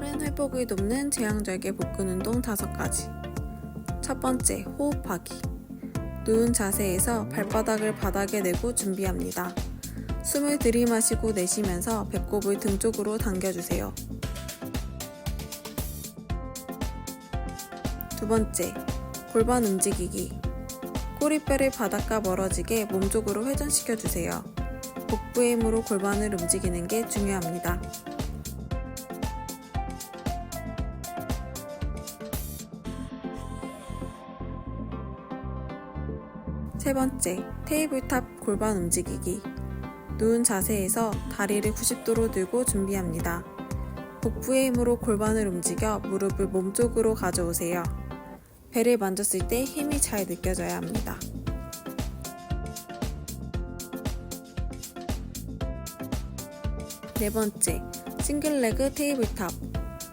빠른 회복을 돕는 제왕절개 복근 운동 5가지. 첫 번째, 호흡하기. 누운 자세에서 발바닥을 바닥에 내고 준비합니다. 숨을 들이마시고 내쉬면서 배꼽을 등 쪽으로 당겨주세요. 두 번째, 골반 움직이기. 꼬리뼈를 바닥과 멀어지게 몸쪽으로 회전시켜 주세요. 복부의 힘으로 골반을 움직이는 게 중요합니다. 세 번째, 테이블탑 골반 움직이기. 누운 자세에서 다리를 90도로 들고 준비합니다. 복부의 힘으로 골반을 움직여 무릎을 몸쪽으로 가져오세요. 배를 만졌을 때 힘이 잘 느껴져야 합니다. 네 번째, 싱글레그 테이블탑.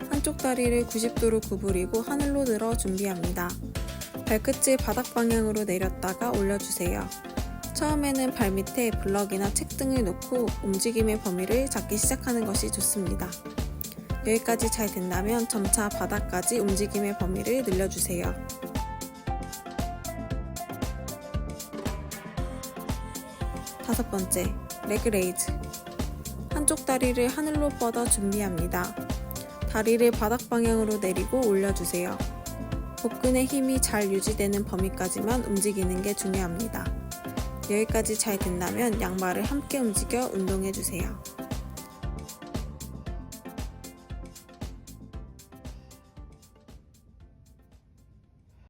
한쪽 다리를 90도로 구부리고 하늘로 들어 준비합니다. 발끝을 바닥 방향으로 내렸다가 올려주세요. 처음에는 발 밑에 블럭이나 책 등을 놓고 움직임의 범위를 잡기 시작하는 것이 좋습니다. 여기까지 잘 된다면 점차 바닥까지 움직임의 범위를 늘려주세요. 다섯 번째, 레그레이즈. 한쪽 다리를 하늘로 뻗어 준비합니다. 다리를 바닥 방향으로 내리고 올려주세요. 복근의 힘이 잘 유지되는 범위까지만 움직이는 게 중요합니다. 여기까지 잘 된다면 양발을 함께 움직여 운동해주세요.